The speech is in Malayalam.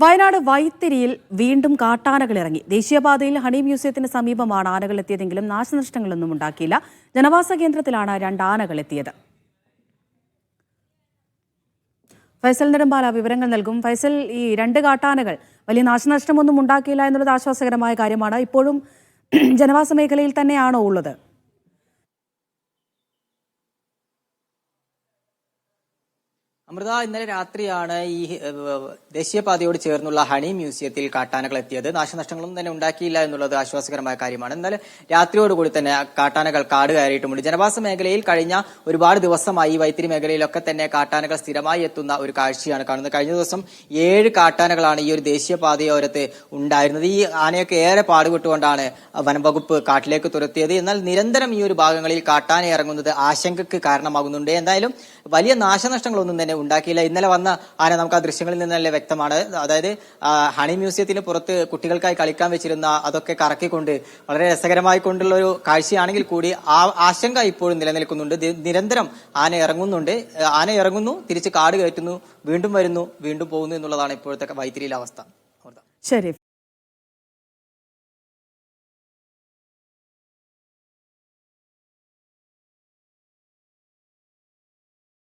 വയനാട് വൈത്തിരിയിൽ വീണ്ടും കാട്ടാനകൾ ഇറങ്ങി. ദേശീയപാതയിൽ ഹണി മ്യൂസിയത്തിന് സമീപമാണ് ആനകൾ എത്തിയതെങ്കിലും നാശനഷ്ടങ്ങളൊന്നും ഉണ്ടാക്കിയില്ല. ജനവാസ കേന്ദ്രത്തിലാണ് രണ്ട് ആനകൾ എത്തിയത്. ഫൈസൽ നെടുമ്പാല വിവരങ്ങൾ നൽകും. ഫൈസൽ ഈ രണ്ട് കാട്ടാനകൾ വലിയ നാശനഷ്ടമൊന്നും ഉണ്ടാക്കിയില്ല എന്നുള്ളത് ആശ്വാസകരമായ കാര്യമാണ്. ഇപ്പോഴും ജനവാസ മേഖലയിൽ തന്നെയാണോ ഉള്ളത്? അമൃത ഇന്നലെ രാത്രിയാണ് ഈ ദേശീയപാതയോട് ചേർന്നുള്ള ഹണി മ്യൂസിയത്തിൽ കാട്ടാനകൾ എത്തിയത്. നാശനഷ്ടങ്ങളൊന്നും തന്നെ ഉണ്ടാക്കിയില്ല എന്നുള്ളത് ആശ്വാസകരമായ കാര്യമാണ്. എന്നാൽ രാത്രിയോടുകൂടി തന്നെ കാട്ടാനകൾ കാട് കയറിയിട്ടുമുണ്ട്. ജനവാസ മേഖലയിൽ കഴിഞ്ഞ ഒരുപാട് ദിവസമായി വൈത്തിരി മേഖലയിലൊക്കെ തന്നെ കാട്ടാനകൾ സ്ഥിരമായി എത്തുന്ന ഒരു കാഴ്ചയാണ് കാണുന്നത്. കഴിഞ്ഞ ദിവസം ഏഴ് കാട്ടാനകളാണ് ഈ ഒരു ദേശീയപാതയോരത്ത് ഉണ്ടായിരുന്നത്. ഈ ആനയൊക്കെ ഏറെ പാടുപെട്ടുകൊണ്ടാണ് വനംവകുപ്പ് കാട്ടിലേക്ക് തുരത്തിയത്. എന്നാൽ നിരന്തരം ഈ ഒരു ഭാഗങ്ങളിൽ കാട്ടാന ഇറങ്ങുന്നത് ആശങ്കക്ക് കാരണമാകുന്നുണ്ട്. എന്തായാലും വലിയ നാശനഷ്ടങ്ങളൊന്നും തന്നെ ഉണ്ടാക്കിയില്ല. ഇന്നലെ വന്ന ആന നമുക്ക് ആ ദൃശ്യങ്ങളിൽ നിന്നല്ലേ വ്യക്തമാണ്. അതായത് ഹണി മ്യൂസിയത്തിന് പുറത്ത് കുട്ടികൾക്കായി കളിക്കാൻ വെച്ചിരുന്ന അതൊക്കെ കറക്കിക്കൊണ്ട് വളരെ രസകരമായി കൊണ്ടുള്ള ഒരു കാഴ്ചയാണെങ്കിൽ കൂടി ആ ആശങ്ക ഇപ്പോഴും നിലനിൽക്കുന്നുണ്ട്. നിരന്തരം ആന ഇറങ്ങുന്നുണ്ട്. ആന ഇറങ്ങുന്നു തിരിച്ച് കാട് കയറ്റുന്നു വീണ്ടും വരുന്നു വീണ്ടും പോകുന്നു എന്നുള്ളതാണ് ഇപ്പോഴത്തെ വൈത്തിരിയിലെ അവസ്ഥ. ശരി.